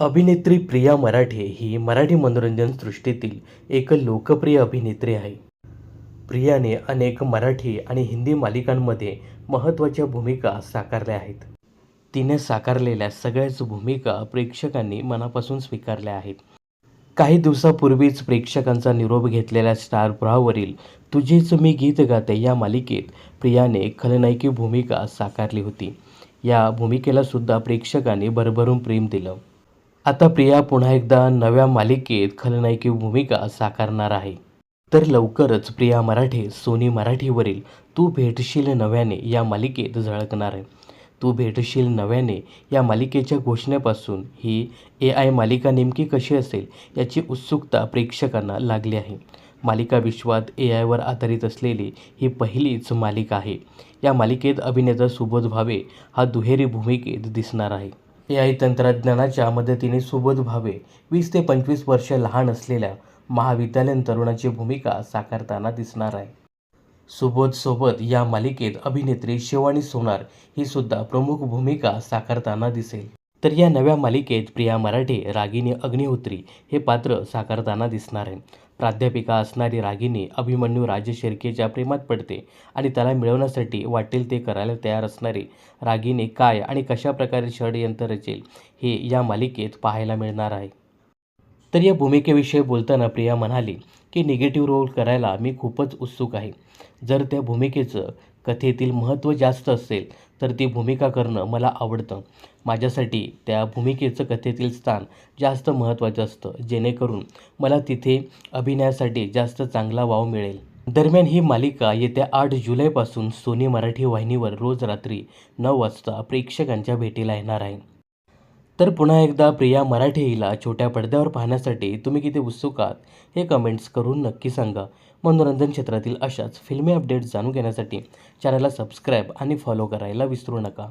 अभिनेत्री प्रिया मराठे ही मराठी मनोरंजन सृष्टीतील एक लोकप्रिय अभिनेत्री आहे. प्रियाने अनेक मराठी आणि हिंदी मालिकांमध्ये महत्त्वाच्या भूमिका साकारल्या आहेत. तिने साकारलेल्या सगळ्याच भूमिका प्रेक्षकांनी मनापासून स्वीकारल्या आहेत. काही दिवसापूर्वीच प्रेक्षकांचा निरोप घेतलेल्या स्टार प्रहावरील तुझेच मी गीत गाते या मालिकेत प्रियाने खलनायकी भूमिका साकारली होती. या भूमिकेला सुद्धा प्रेक्षकांनी भरभरून प्रेम दिलं. आता प्रिया पुन्हा एकदा नव्या मालिकेत खलनायकी भूमिका साकारणार आहे. तर लवकरच प्रिया मराठे सोनी मराठीवरील तू भेटशील नव्याने या मालिकेत झळकणार आहे. तू भेटशील नव्याने या मालिकेच्या घोषणेपासून ही ए आय मालिका नेमकी कशी असेल याची उत्सुकता प्रेक्षकांना लागली आहे. मालिका विश्वात ए आयवर आधारित असलेली ही पहिलीच मालिका आहे. या मालिकेत अभिनेता सुबोध भावे हा दुहेरी भूमिकेत दिसणार आहे. ए आय तंत्रज्ञानाच्या मदतीने सुबोध भावे वीस ते पंचवीस वर्ष लहान असलेल्या महाविद्यालयीन तरुणाची भूमिका साकारताना दिसणार आहे. सुबोधसोबत या मालिकेत अभिनेत्री शिवानी सोनार ही सुद्धा प्रमुख भूमिका साकारताना दिसेल. तर या नव्या मालिकेत प्रिया मराठे रागिनी अग्निहोत्री हे पात्र साकारताना दिसणार आहे प्राध्यापिका असणारी रागिनी अभिमन्यू राजशिर्केच्या प्रेमात पडते आणि त्याला मिळवण्यासाठी वाटेल ते करायला तयार असणारी रागिनी काय आणि कशा प्रकारे षडयंत्र रचेल हे या मालिकेत पाहायला मिळणार आहे. तर या भूमिकेविषयी बोलताना प्रिया म्हणाली की निगेटिव्ह रोल करायला मी खूपच उत्सुक आहे. जर त्या भूमिकेचं कथेतील महत्त्व जास्त असेल तर ती भूमिका करणं मला आवडतं. माझ्यासाठी त्या भूमिकेचं कथेतील स्थान जास्त महत्त्वाचं असतं. जेणेकरून मला तिथे अभिनयासाठी जास्त चांगला वाव मिळेल. दरम्यान ही मालिका येत्या आठ जुलैपासून सोनी मराठी वाहिनीवर रोज रात्री नऊ वाजता प्रेक्षकांच्या भेटीला येणार आहे. तर पुन्हा एकदा प्रिया मराठे हिला छोट्या पडद्यावर पाहण्यासाठी तुम्ही किती उत्सुक आहात हे कमेंट्स करून नक्की सांगा. मनोरंजन क्षेत्रातील अशाच फिल्मी अपडेट्स जाणून घेण्यासाठी चॅनलला सबस्क्राईब आणि फॉलो करायला विसरू नका.